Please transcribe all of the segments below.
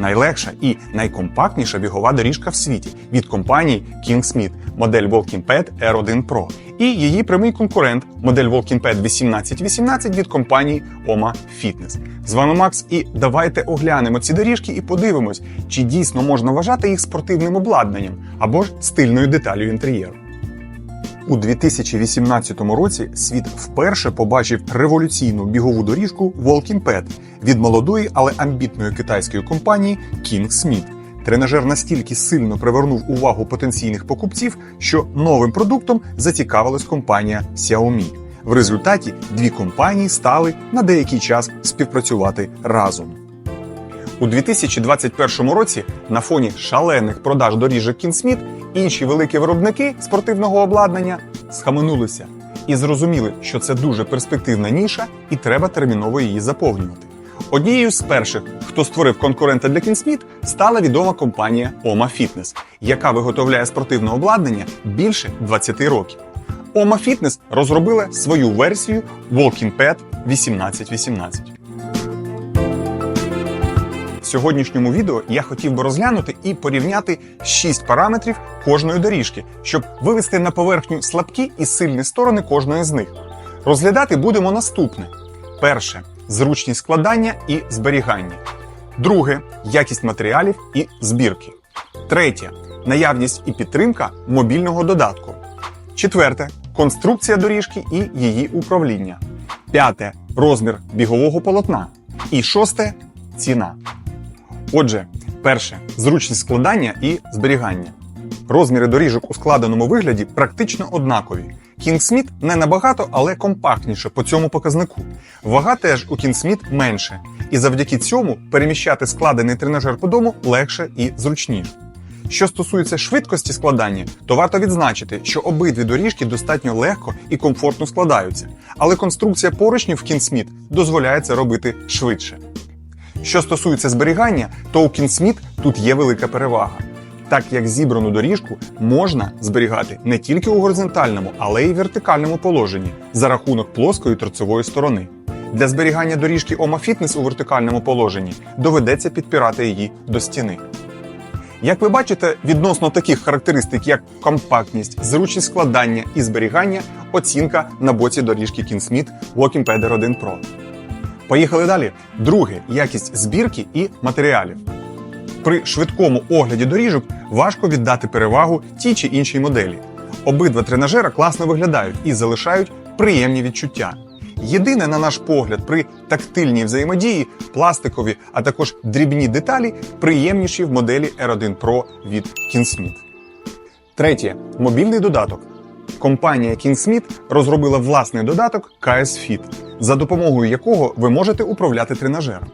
найлегша і найкомпактніша бігова доріжка в світі від компанії Kingsmith, модель Walking Pad R1 Pro, і її прямий конкурент, модель Walking Pad 1818 від компанії Oma Fitness. З вами Макс, і давайте оглянемо ці доріжки і подивимось, чи дійсно можна вважати їх спортивним обладнанням або ж стильною деталю інтер'єру. У 2018 році світ вперше побачив революційну бігову доріжку Walking Pad від молодої, але амбітної китайської компанії Kingsmith. Тренажер настільки сильно привернув увагу потенційних покупців, що новим продуктом зацікавилась компанія Xiaomi. В результаті дві компанії стали на деякий час співпрацювати разом. У 2021 році на фоні шалених продаж доріжок Кінсміт інші великі виробники спортивного обладнання схаменулися і зрозуміли, що це дуже перспективна ніша і треба терміново її заповнювати. Однією з перших, хто створив конкурента для Кінсміт, стала відома компанія Oma Fitness, яка виготовляє спортивне обладнання більше 20 років. Oma Fitness розробила свою версію Walking Pad 1818. Сьогоднішньому відео я хотів би розглянути і порівняти 6 параметрів кожної доріжки, щоб вивести на поверхню слабкі і сильні сторони кожної з них. Розглядати будемо наступне: перше зручність складання і зберігання. Друге якість матеріалів і збірки. Третє наявність і підтримка мобільного додатку. Четверте конструкція доріжки і її управління. П'яте розмір бігового полотна. І шосте ціна. Отже, перше зручність складання і зберігання. Розміри доріжок у складеному вигляді практично однакові. Kingsmith не набагато, але компактніше по цьому показнику. Вага теж у Kingsmith менше, і завдяки цьому переміщати складений тренажер по дому легше і зручніше. Що стосується швидкості складання, то варто відзначити, що обидві доріжки достатньо легко і комфортно складаються, але конструкція поручнів в Kingsmith дозволяє це робити швидше. Що стосується зберігання, то у Kingsmith тут є велика перевага. Так як зібрану доріжку можна зберігати не тільки у горизонтальному, але й вертикальному положенні за рахунок плоскої торцевої сторони. Для зберігання доріжки Oma Fitness у вертикальному положенні доведеться підпирати її до стіни. Як ви бачите, відносно таких характеристик, як компактність, зручність складання і зберігання, оцінка на боці доріжки Kingsmith Walking Pad R1 Pro. Поїхали далі. Друге якість збірки і матеріалів. При швидкому огляді доріжок важко віддати перевагу тій чи іншій моделі. Обидва тренажера класно виглядають і залишають приємні відчуття. Єдине, на наш погляд, при тактильній взаємодії пластикові, а також дрібні деталі приємніші в моделі R1 Pro від Kingsmith. Третє мобільний додаток. Компанія Kingsmith розробила власний додаток KS Fit, за допомогою якого ви можете управляти тренажером,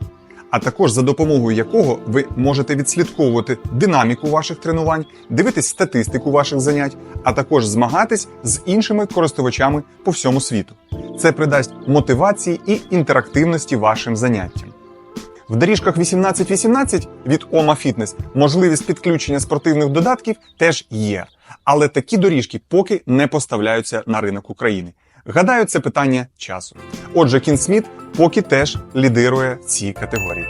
а також за допомогою якого ви можете відслідковувати динаміку ваших тренувань, дивитись статистику ваших занять, а також змагатись з іншими користувачами по всьому світу. Це придасть мотивації і інтерактивності вашим заняттям. В доріжках 1818 від Oma Fitness можливість підключення спортивних додатків теж є, але такі доріжки поки не поставляються на ринок України. Гадаю, це питання часу. Отже, Kingsmith поки теж лідирує в цій категорії.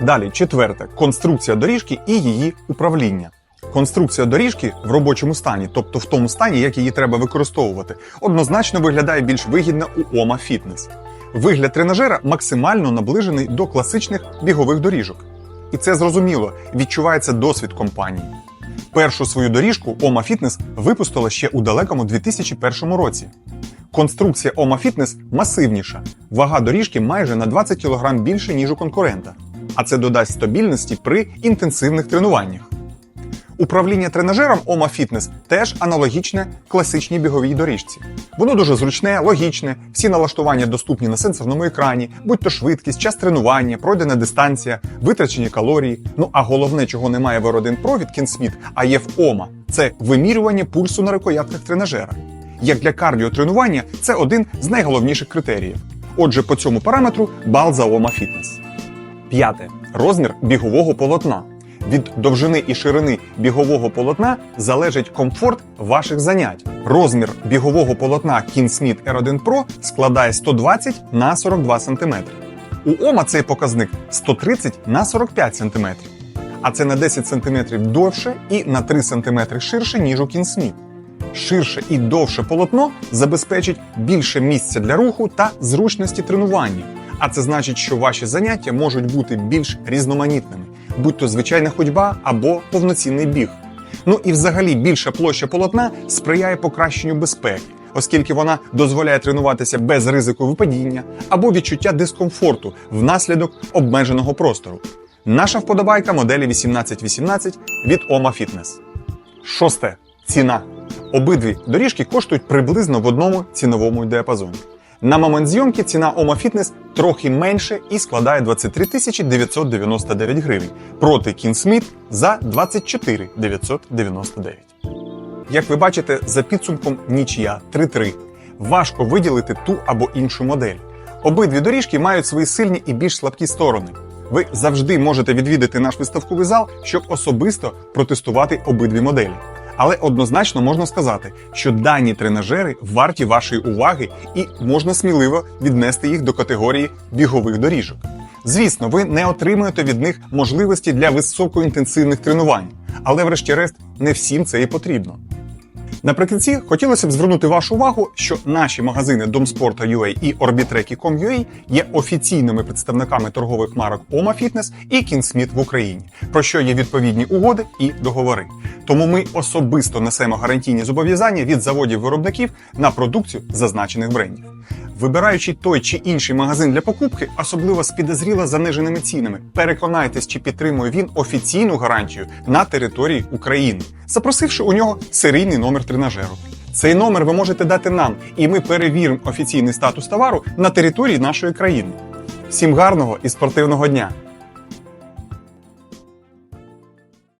Далі, четверте конструкція доріжки і її управління. Конструкція доріжки в робочому стані, тобто в тому стані, як її треба використовувати, однозначно виглядає більш вигідно у Oma Fitness. Вигляд тренажера максимально наближений до класичних бігових доріжок. І це зрозуміло, відчувається досвід компанії. Першу свою доріжку Oma Fitness випустила ще у далекому 2001 році. Конструкція Oma Fitness масивніша, вага доріжки майже на 20 кг більше, ніж у конкурента, а це додасть стабільності при інтенсивних тренуваннях. Управління тренажером Oma Fitness теж аналогічне класичній біговій доріжці. Воно дуже зручне, логічне, всі налаштування доступні на сенсорному екрані, будь то швидкість, час тренування, пройдена дистанція, витрачені калорії. Ну а головне, чого немає в R1 Pro від Kingsmith, а є в OMA – це вимірювання пульсу на рукоятках тренажера. Як для кардіотренування, це один з найголовніших критеріїв. Отже, по цьому параметру бал за OMA Fitness. П'яте розмір бігового полотна. Від довжини і ширини бігового полотна залежить комфорт ваших занять. Розмір бігового полотна Kingsmith R1 Pro складає 120 на 42 см. У Ома цей показник 130 на 45 см. а це на 10 см довше і на 3 см ширше, ніж у кінсміт. Ширше і довше полотно забезпечить більше місця для руху та зручності тренування. А це значить, що ваші заняття можуть бути більш різноманітними, будь то звичайна ходьба або повноцінний біг. Ну і взагалі більша площа полотна сприяє покращенню безпеки, оскільки вона дозволяє тренуватися без ризику випадіння або відчуття дискомфорту внаслідок обмеженого простору. Наша вподобайка моделі 1818 від OMA Fitness. Шосте ціна. Обидві доріжки коштують приблизно в одному ціновому діапазоні. На момент зйомки ціна Oma Fitness трохи менше і складає 23 999 гривень проти Кінсміт за 24 999. Як ви бачите, за підсумком нічия 3-3. Важко виділити ту або іншу модель. Обидві доріжки мають свої сильні і більш слабкі сторони. Ви завжди можете відвідати наш виставковий зал, щоб особисто протестувати обидві моделі. Але однозначно можна сказати, що дані тренажери варті вашої уваги і можна сміливо віднести їх до категорії бігових доріжок. Звісно, ви не отримуєте від них можливості для високоінтенсивних тренувань, але, врешті-решт, не всім це і потрібно. Наприкінці хотілося б звернути вашу увагу, що наші магазини Домспорта.ua і Orbitrek.com.ua є офіційними представниками торгових марок Oma Fitness і Кінсміт в Україні, про що є відповідні угоди і договори. Тому ми особисто несемо гарантійні зобов'язання від заводів-виробників на продукцію зазначених брендів. Вибираючи той чи інший магазин для покупки, особливо з підозріло заниженими цінами, переконайтесь, чи підтримує він офіційну гарантію на території України, запросивши у нього серійний номер тренажеру. Цей номер ви можете дати нам, і ми перевіримо офіційний статус товару на території нашої країни. Всім гарного і спортивного дня!